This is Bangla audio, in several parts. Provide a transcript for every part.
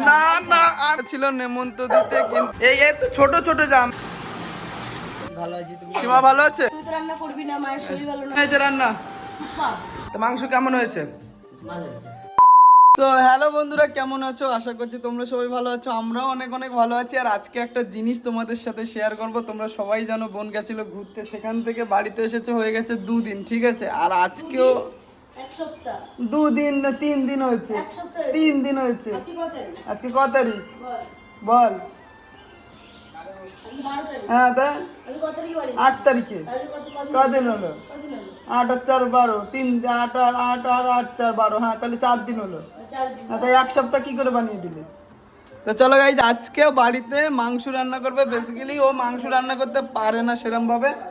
না না আর ছিল নেমন্ত দিতে কিন্তু এই এই তো ছোট ছোট জাম। ভালো আছি তুমি সীমা ভালো আছে? তুই তো রান্না করবি না মায়ের শরীর ভালো না। হয়েছে রান্না। সুপার। তো মাংস কেমন হয়েছে? ভালো আছে তো হ্যালো বন্ধুরা কেমন আছো? আশা করছি তোমরা সবাই ভালো আছো আমরাও অনেক অনেক ভালো আছি। আর আজকে একটা জিনিস তোমাদের সাথে শেয়ার করব। তোমরা সবাই জানো বোন গেছিল ঘুরতে সেখান থেকে বাড়িতে এসেছে হয়ে গেছে দুদিন ঠিক আছে? আর আজকেও দুদিন না তিন দিন হয়েছে। তিন দিন হয়েছে। আজকে ক তারিখ? বল। হ্যাঁ তা? আমি কত তারিখ বাড়ি? আট তারিখে। কদিন হলো? আট আর চার বারো। তিন আট আর আট আর আট চার বারো। হ্যাঁ তাহলে চার দিন হলো। না তাই এক সপ্তাহ কি করে বানিয়ে দিলে? তো চলো গাইজ আজকে বাড়িতে মাংস রান্না করবে। বেসিক্যালি ও মাংস রান্না করতে পারে না সেরকম ভাবে তো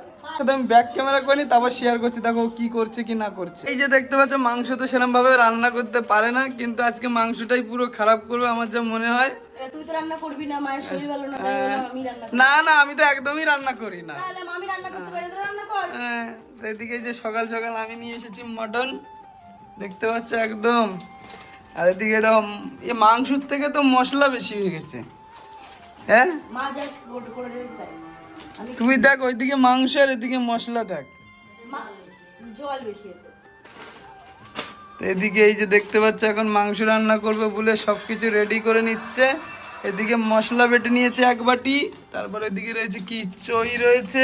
আমি ব্যাক ক্যামেরা তারপর শেয়ার করছি দেখো ও কি করছে কি না করছে। এই যে দেখতে পাচ্ছ মাংস তো সেরকম ভাবে রান্না করতে পারে না কিন্তু আজকে মাংসটাই পুরো খারাপ করবে আমার যা মনে হয়। এ, তুই তো রান্না করবি না মায়ের শরীর ভালো না আমি রান্না না না আমি তো একদমই রান্না করি না। তাহলে আমি রান্না করতে পারি রান্না কর। হ্যাঁ, এদিকে যে সকাল সকাল আমি নিয়ে এসেছি মটন দেখতে পাচ্ছ একদম। আর এদিকে মাংসর থেকে তো মশলা বেশি হয়ে গেছে। হ্যাঁ? মা যা করে করে দিয়েছে তাই দেখ ওইদিকে মাংস আর এদিকে মশলা দেখ। জল বেশি এদিকে এই যে দেখতে পাচ্ছ এখন মাংস রান্না করবে বলে সব কিছু রেডি করে নিচ্ছে। এদিকে মশলা বেটে নিয়েছে এক বাটি তারপর এদিকে রয়েছে কি চই রয়েছে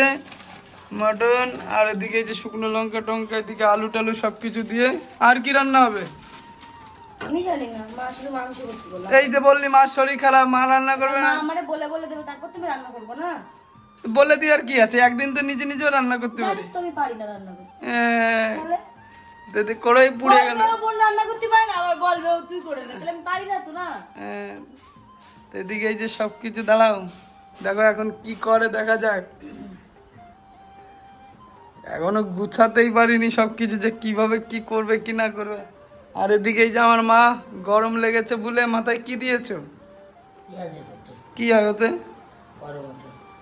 মটন আর এদিকে এই যে শুকনো লঙ্কা টঙ্কা এদিকে আলু টালু সব কিছু দিয়ে। আর কি রান্না হবে? আমি জানি না মা শুধু মাংস করতে বললাম এই যে বললি মার শরীর খারাপ মা রান্না করবে না? আমারে বলে বলে দেবে তারপর তুমি রান্না করব না? বলে দি আর কি আছে? একদিন তো নিজে নিজেও রান্না করতে পারি। আমি পারি না রান্না করতে। কড়াই পুড়ে গেল। বোন রান্না করতে পারে না আবার বলবে তুই করে না তাহলে আমি পারি না তো না। তো এদিকে এই যে সব কিছু দাঁড়াও। দেখো এখন কি করে দেখা যাক। এখনও গুছাতেই পারিনি সব কিছু যে কীভাবে কি করবে কি না করবে। আর এদিকে এই যে আমার মা গরম লেগেছে বলে মাথায় কি দিয়েছ? কি হয় ওতে? গরম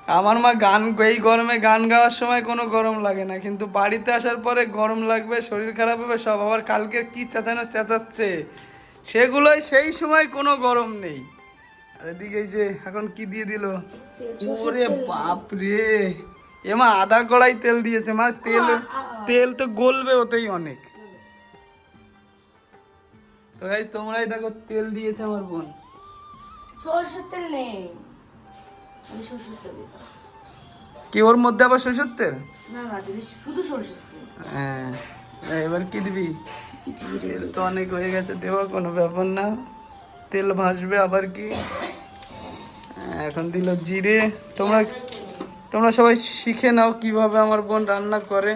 আমার মা গান এই গরমে গান গাওয়ার সময় কোনো গরম লাগে না কিন্তু বাড়িতে আসার পরে গরম লাগবে শরীর খারাপ হবে সব আবার কালকে কি চেঁচানো চেঁচাচ্ছে সেগুলোই সেই সময় কোনো গরম নেই। আর এদিকে যে এখন কি দিয়ে দিল? ওরে বাপ রে! এমা আধা কড়াই তেল দিয়েছে মা তেল তেল তো গলবে ওতেই অনেক। তো গাইজ তোমরাই দেখো তেল দিয়েছে আমার বোন। সরষের তেল নেই। আমি সরষের তেল দিই। কি ওর মধ্যে আবার সরষের তেল? না না দিদি শুধু সরষের তেল। হ্যাঁ এবার কি দিবি? তেল তো অনেক হয়ে গেছে দেওয়া কোনো ব্যাপার না। তেল ভাসবে আবার কি? হ্যাঁ, এখন দিল জিরে। তোমরা তোমরা সবাই শিখে নাও কীভাবে আমার বোন রান্না করে।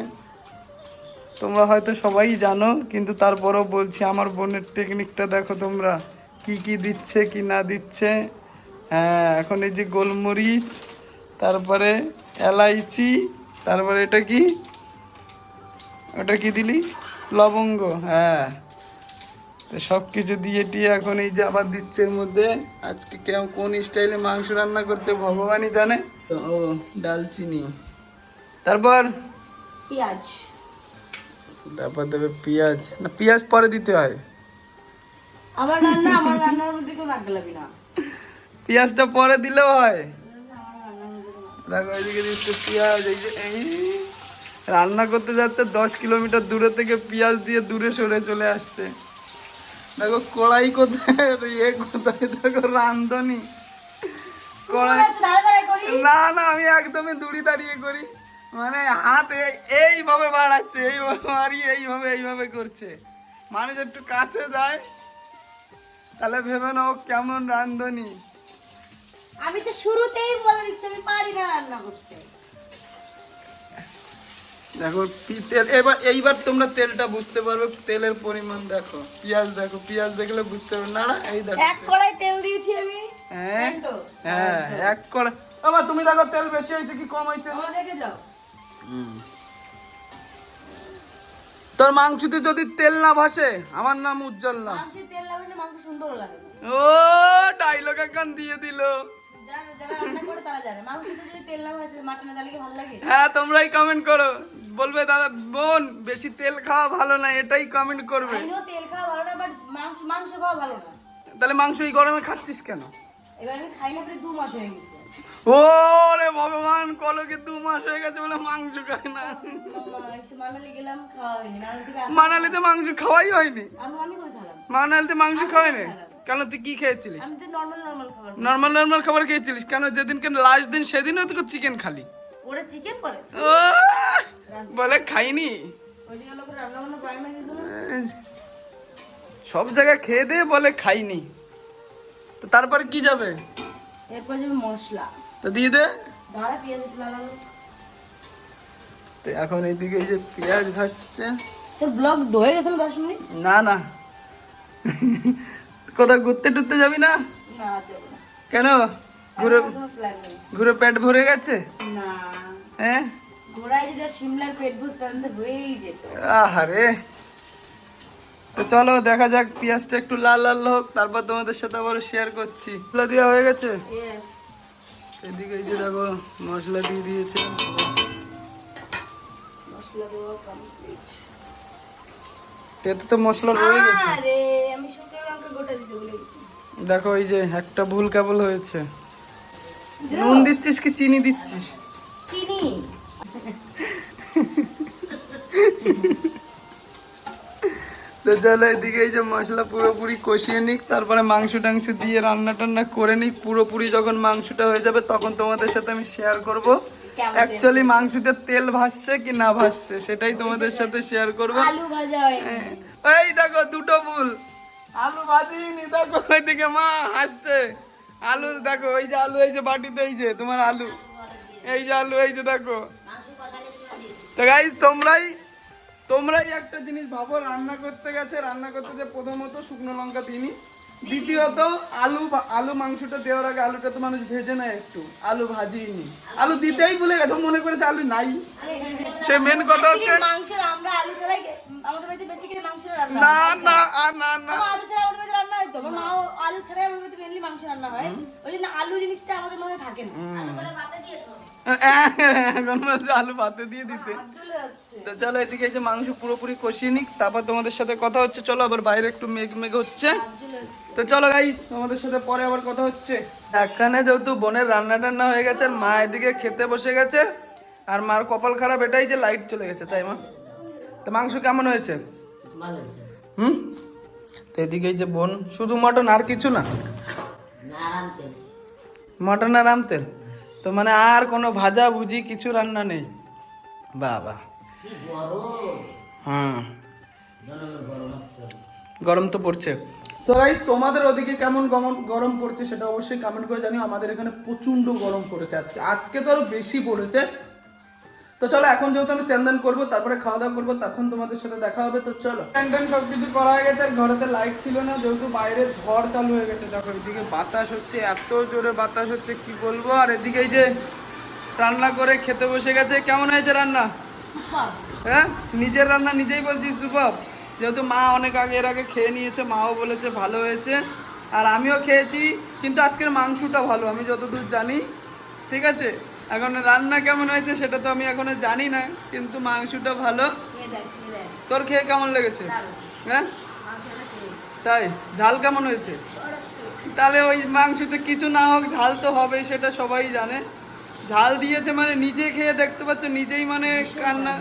তোমরা হয়তো সবাই জানো কিন্তু তারপরেও বলছি আমার বোনের টেকনিকটা দেখো তোমরা। কি কি দিচ্ছে কি না দিচ্ছে। হ্যাঁ এখন এই যে গোলমরিচ তারপরে এলাইচি তারপরে এটা কি? ওটা কি দিলি? লবঙ্গ হ্যাঁ। তো সব কিছু দিয়ে টিয়ে এখন এই যে আবার দিচ্ছে এর মধ্যে। আজকে কেউ কোন স্টাইলে মাংস রান্না করছে ভগবানই জানে। তো ও ডালচিনি তারপর? পেঁয়াজ। তারপর দেবে পেঁয়াজ। না পেঁয়াজ পরে দিতে হয়। আমার রান্না আমার রান্নার মধ্যে কেউ নাক গেলাবি না। পেঁয়াজটা পরে দিলেও হয়। দেখো দিচ্ছে পেঁয়াজ এই যে এই। রান্না করতে যাচ্ছে দশ কিলোমিটার দূরে থেকে পেঁয়াজ দিয়ে দূরে সরে চলে আসছে। দেখো কড়াই কোথায়? ইয়ে কোথায়? দেখো রান্ধনি। কড়াই না না আমি একদমই দূরে দাঁড়িয়ে করি। মানে হাত এইভাবে বাড়াচ্ছে এইভাবে মারিয়ে এইভাবে এইভাবে করছে। মানুষ একটু কাছে যায় তাহলে ভেবে নাও কেমন রান্ধনি। আমি তো শুরুতেই বলে দিচ্ছি আমি পারি না রান্না করতে। দেখো তেল এবার এইবার তোমরা তেলটা বুঝতে পারবে তেলের পরিমাণ দেখো। পেঁয়াজ দেখো পেঁয়াজ দেখলে বুঝতে পারবে। না না এই দেখো। এক কড়াই তেল দিয়েছি আমি। হ্যাঁ হ্যাঁ এক করে বাবা তুমি দেখো তেল বেশি হয়েছে কি কম হয়েছে? দেখে যাও। তোর মাংসতে যদি তেল না ভাসে আমার নাম উজ্জ্বল না। মাংসের তেল লাগলে মাংস সুন্দর লাগে। ও ডাইলগ এখন দিয়ে দিল। হ্যাঁ তোমরাই কমেন্ট করো। বলবে দাদা বোন বেশি তেল খাওয়া ভালো না এটাই কমেন্ট করবে। তেল খাওয়া ভালো না বাট মাংস মাংস খাওয়া ভালো না। তাহলে মাংস এই গরমে খাচ্ছিস কেন? এবার আমি খাই না প্রায় দু মাস হয়ে গেছে। ওরে ভগবান কলকে দু মাস হয়ে গেছে বলে মাংস খায় না। মানালি গেলাম খাওয়া হয়নি। মানালি থেকে আসা- মানালিতে মাংস খাওয়াই হয়নি? মানালিতে মাংস খাওয়াইনি কেন তুই কি খেয়েছিলিস? আমি তো নর্মাল নর্মাল খাবার খাই। নর্মাল নর্মাল খাবার খেয়েছিলিস? কেন যেদিনকে লাস্ট দিন সেদিনও তোকে চিকেন খালি। ওরা চিকেন বলে? খাইনি। দিকে সব জায়গায় খেয়ে দিয়ে বলে খাইনি। তো তারপরে কি যাবে? এরপর যাবে মশলা। তো দিয়ে দে। তো এখন এইদিকে এই যে পেঁয়াজ ভাজছে। স্যার ব্লগ ধয়ে গেছে না দশ মিনিট? না না। কোথাও ঘুরতে টুরতে যাবি না? কেন? ঘুরে ঘুরে পেট ভরে গেছে? হ্যাঁ? আহারে। তো চলো দেখা যাক পেঁয়াজটা একটু লাল লাল হোক তারপর তোমাদের সাথে আবার শেয়ার করছি। মশলা দেওয়া হয়ে গেছে? এদিকে এই যে দেখো মশলা দিয়ে দিয়েছে। এতে তো মশলা রয়ে গেছে। আমি দেখো এই যে একটা ভুল কেবল হয়েছে। নুন দিচ্ছিস কি চিনি দিচ্ছিস? চিনি। তো চলো এদিকে এই যে মশলা পুরোপুরি কষিয়ে নিক তারপরে মাংস টাংস দিয়ে রান্না টান্না করে নিক। পুরোপুরি যখন মাংসটা হয়ে যাবে তখন তোমাদের সাথে আমি শেয়ার করব। অ্যাকচুয়ালি মাংসতে তেল ভাসছে কি না ভাসছে সেটাই তোমাদের সাথে শেয়ার করব। হয়। এই দেখো দুটো ভুল। আলু ভাজিনি দেখো ওইদিকে মা হাসছে। আলু দেখো এই যে আলু এই যে বাটিতে এই যে তোমার আলু। এই যে আলু এই যে দেখো। তো গাইজ তোমরাই তোমরাই একটা জিনিস ভাবো রান্না করতে গেছে রান্না করতে যে প্রথমত শুকনো লঙ্কা দিইনি। দ্বিতীয়ত আলু আলু মাংসটা দেওয়ার আগে আলুটা তো মানুষ ভেজে নেয় একটু। আলু ভাজিনি আলু দিতেই ভুলে গেছে মনে করেছে আলু নাই। সে মেন কথা হচ্ছে না না না না। রান্না হয় ওই জন্য আলু জিনিসটা আমাদের মনে থাকে না। এখন বলছে আলু ভাতে দিয়ে দিতে। জ্বলে যাচ্ছে। তো চলো এদিকে এই যে মাংস পুরোপুরি কষিয়ে নিক তারপর তোমাদের সাথে কথা হচ্ছে। চলো আবার বাইরে একটু মেঘ মেঘ হচ্ছে। তো চলো গাই তোমাদের সাথে পরে আবার কথা হচ্ছে। এখানে যেহেতু বোনের রান্না টান্না হয়ে গেছে আর মা এদিকে খেতে বসে গেছে আর মার কপাল খারাপ এটাই যে লাইট চলে গেছে তাই মা? তো মাংস কেমন হয়েছে? ভালো হুম? তো এদিকে যে বোন শুধু মটন আর কিছু না। মটন আর আমতেল তো মানে আর কোনো ভাজা, ভুজি কিছু রান্না নেই। বাবা। হ্যাঁ। গরম তো পড়ছে। সো গাইজ তোমাদের ওদিকে কেমন গমন, গরম পড়ছে সেটা অবশ্যই কমেন্ট করে জানিও। আমাদের এখানে প্রচণ্ড গরম পড়েছে আজকে। আজকে তো আরও বেশি পড়েছে। তো চলো এখন যেহেতু আমি চ্যান্দেন করব তারপরে খাওয়া দাওয়া করব তখন তোমাদের সাথে দেখা হবে তো চলো। ট্যান সব কিছু করা হয়ে গেছে আর ঘরেতে লাইট ছিল না যেহেতু বাইরে ঝড় চালু হয়ে গেছে। দেখো এদিকে বাতাস হচ্ছে এত জোরে বাতাস হচ্ছে কি বলব? আর এদিকে এই যে রান্না করে খেতে বসে গেছে কেমন হয়েছে রান্না? হ্যাঁ? নিজের রান্না নিজেই বলছিস সুপার? যেহেতু মা অনেক আগে এর আগে খেয়ে নিয়েছে মাও বলেছে ভালো হয়েছে আর আমিও খেয়েছি কিন্তু আজকের মাংসটা ভালো আমি যতদূর জানি ঠিক আছে? এখন রান্না কেমন হয়েছে সেটা তো আমি এখনও জানি না কিন্তু মাংসটা ভালো। তোর খেয়ে কেমন লেগেছে? হ্যাঁ? তাই? ঝাল কেমন হয়েছে? তাহলে ওই মাংসতে কিছু না হোক ঝাল তো হবেই সেটা সবাই জানে। ঝাল দিয়েছে মানে নিজে খেয়ে দেখতে পাচ্ছ নিজেই মানে কান্না।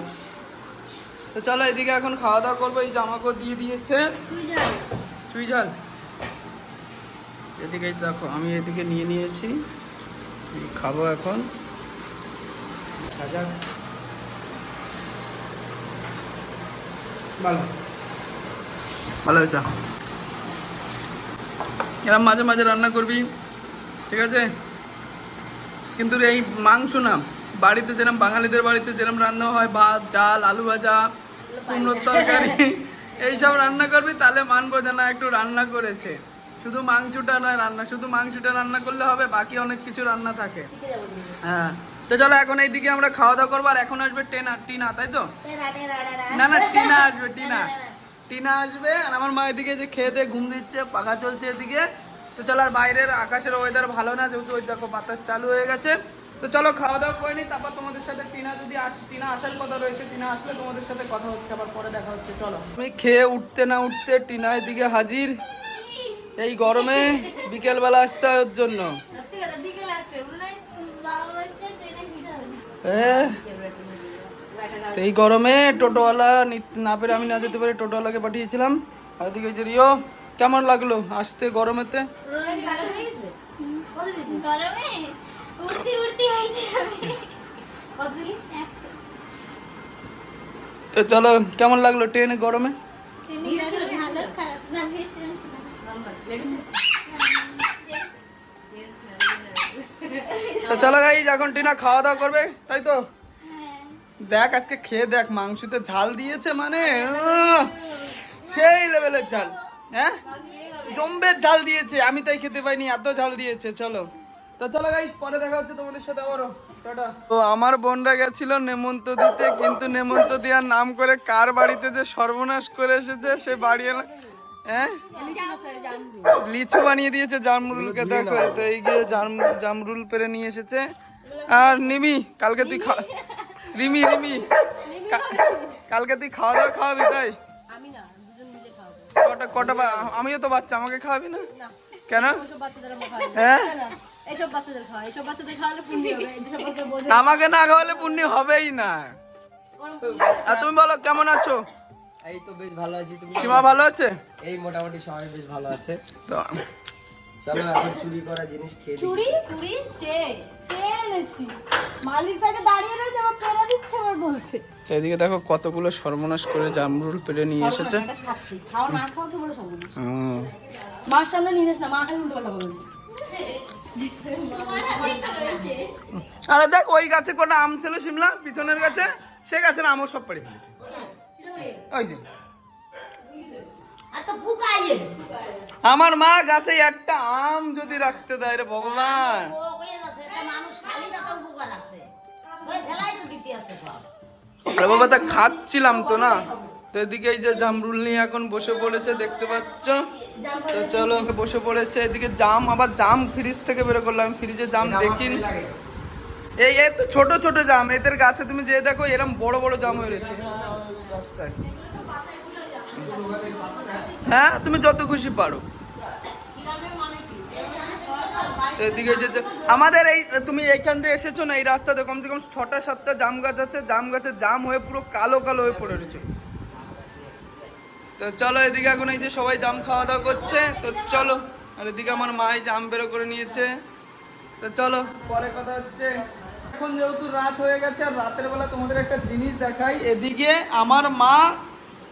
তো চলো এদিকে এখন খাওয়া দাওয়া করব এই জামাকেও দিয়ে দিয়েছে। চুই ঝাল। এদিকে দেখো আমি এদিকে নিয়ে নিয়েছি। খাব এখন। খাজা ভালো। ভালো হয়েছে। এরম মাঝে মাঝে রান্না করবি ঠিক আছে? কিন্তু এই মাংস না বাড়িতে যেরকম বাঙালিদের বাড়িতে যেরকম রান্না হয় ভাত ডাল আলু ভাজা কুমড়োর তরকারি এইসব রান্না করবি তাহলে মানবো যে না একটু রান্না করেছে। শুধু মাংসটা নয় রান্না শুধু মাংসটা রান্না করলে হবে বাকি অনেক কিছু রান্না থাকে। হ্যাঁ। তো চলো এখন এইদিকে আমরা খাওয়া দাওয়া করব আর এখন আসবে টেনা টিনা তাই তো? না না টিনা আসবে টিনা টিনা। আসবে আর আমার মা এদিকে যে খেয়ে দিয়ে ঘুম দিচ্ছে পাখা চলছে এদিকে। তো চলো আর বাইরের আকাশের ওয়েদার ভালো না যেহেতু ওই দেখো বাতাস চালু হয়ে গেছে। তো চলো খাওয়া দাওয়া করে নিই তারপর তোমাদের সাথে টিনা যদি আস টিনা আসার কথা রয়েছে টিনা আসলে তোমাদের সাথে কথা হচ্ছে আবার পরে দেখা হচ্ছে চলো। আমি খেয়ে উঠতে না উঠতে টিনা এদিকে হাজির। এই গরমে বিকেল বেলা আসতে হয় ওর জন্য সত্যি কথা বিকেলে আসতে বলে নাই বাবা বাড়িতে ট্রেনে ভিড় হবে হ্যাঁ তো এই গরমে টোটোওয়ালা না পেরে আমি না যেতে পারি টোটোওয়ালাকে পাঠিয়েছিলাম। আর এদিকে যে রিও, কেমন লাগল আসতে গরমেতে? চলো, কেমন লাগল ট্রেনে গরমে ভালো খারাপ না ভেসে তো চলো গাই এখন টিনা খাওয়া দাওয়া করবে তাই তো? দেখ আজকে খেয়ে দেখ মাংসতে ঝাল দিয়েছে মানে সেই লেভেলের ঝাল হ্যাঁ? জম্বের ঝাল দিয়েছে আমি তাই খেতে পাইনি এত ঝাল দিয়েছে চলো। তো চলো গাইস পরে দেখা হচ্ছে তোমাদের সাথে আবারও। তো আমার বোনরা গেছিল নেমন্ত দিতে কিন্তু নেমন্ত দেওয়ার নাম করে কার বাড়িতে যে সর্বনাশ করে এসেছে সে বাড়ি হ্যাঁ লিচু বানিয়ে দিয়েছে জামরুলকে দেখো তো এই গিয়ে জাম- জামরুল পেরে নিয়ে এসেছে। আর নিমি কালকে তুই খা রিমি রিমি কালকে তুই খাওয়া দাওয়া খাওয়াবি তাই? আমি না দুজন মিলে খাওয়াবো। কটা কটা বা- আমিও তো বাচ্চা আমাকে খাওয়াবি না? কেন। হ্যাঁ? না, এইসব বাচ্চাদের খাওয়া এইসব বাচ্চাদের খাওয়ালে পুণ্য হবে। এইসব বাচ্চা বোঝে। আমাকে না খাওয়ালে পুণ্য হবেই না। আর তুমি বলো কেমন আছো? এই তো বেশ ভালো আছি তুমি সীমা ভালো আছে? এই মোটামুটি সবাই বেশ ভালো আছে। তো চলো এখন চুরি করা জিনিস খেয়ে। চুড়ি চুড়ি চে চে এনেছি। মালিক সাইডে দাঁড়িয়ে রয়েছে আমার পেরা দিচ্ছে আমার বলছে। এদিকে দেখো কতগুলো সর্বনাশ করে জামরুল পেরে নিয়ে এসেছে। খাওয়া না খাওয়া কি বলে সম্ভব না হুম। মার সামনে নিয়ে যাস না মা খালি উল্টো আরে দেখ ওই গাছে কটা আম ছিল শিমলা পিছনের গাছে সে গাছের আমও সব পেড়ে ফেলেছে। ওই যে। আমার মা গাছে একটা আম যদি রাখতে দেয় রে ভগবান। আরে বাবা তা খাচ্ছিলাম তো না। তো এদিকে এই যে জামরুল নিয়ে এখন বসে পড়েছে দেখতে পাচ্ছ? তো চলো বসে পড়েছে। এদিকে জাম আবার জাম ফ্রিজ থেকে বের করলাম। ফ্রিজে জাম দেখিন। এই এই তো ছোট ছোট জাম। এদের গাছে তুমি যে দেখো এরকম বড় বড় জাম হয়ে রয়েছে। হ্যাঁ তুমি যত খুশি পারো। এদিকে আমাদের এই তুমি এইখান দিয়ে এসেছ না, এই রাস্তাতে কমসে কম ছটা, সাতটা জাম গাছ আছে, জাম গাছে জাম হয়ে পুরো কালো কালো হয়ে পড়ে রয়েছে। তো চলো এদিকে এখন এই যে সবাই জাম খাওয়া দাওয়া করছে, তো চলো। আর এদিকে আমার মাই জাম বেরো করে নিয়েছে। তো চলো, পরে কথা হচ্ছে। এখন যেহেতু রাত হয়ে গেছে, আর রাতের বেলা তোমাদের একটা জিনিস দেখাই। এদিকে আমার মা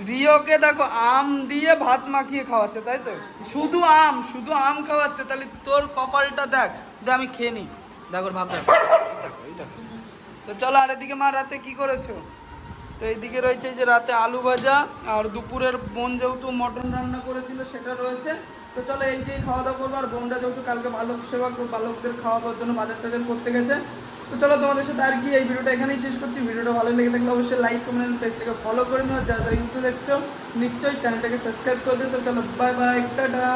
রিওকে দেখো আম দিয়ে ভাত মাখিয়ে খাওয়াচ্ছে, তাই তো? শুধু আম শুধু আম খাওয়াচ্ছে। তাহলে তোর কপালটা দেখ, দে আমি খেয়ে নি। দেখো, ভাব দেখো। তো চলো, আর এদিকে মা রাতে কি করেছ? তো এইদিকে রয়েছে যে রাতে আলু ভাজা, আর দুপুরের বোন যেহেতু মটন রান্না করেছিল, সেটা রয়েছে। তো চলো, এই দিয়ে খাওয়া দাওয়া করব। আর বোনটা যেহেতু কালকে বালক সেবা, বালকদের খাওয়াবার জন্য বাজার টাজার করতে গেছে তো চলো তোমাদের সাথে আর কি এই ভিডিওটা এখানেই শেষ করছি। ভিডিওটা ভালো লেগে থাকলে অবশ্যই লাইক কমেন্ট পেজটাকে ফলো করে নিও। যারা যারা ইউটিউব দেখছ, নিশ্চয়ই চ্যানেলটাকে সাবস্ক্রাইব করে দিও। তো চলো বাই বাই টাটা।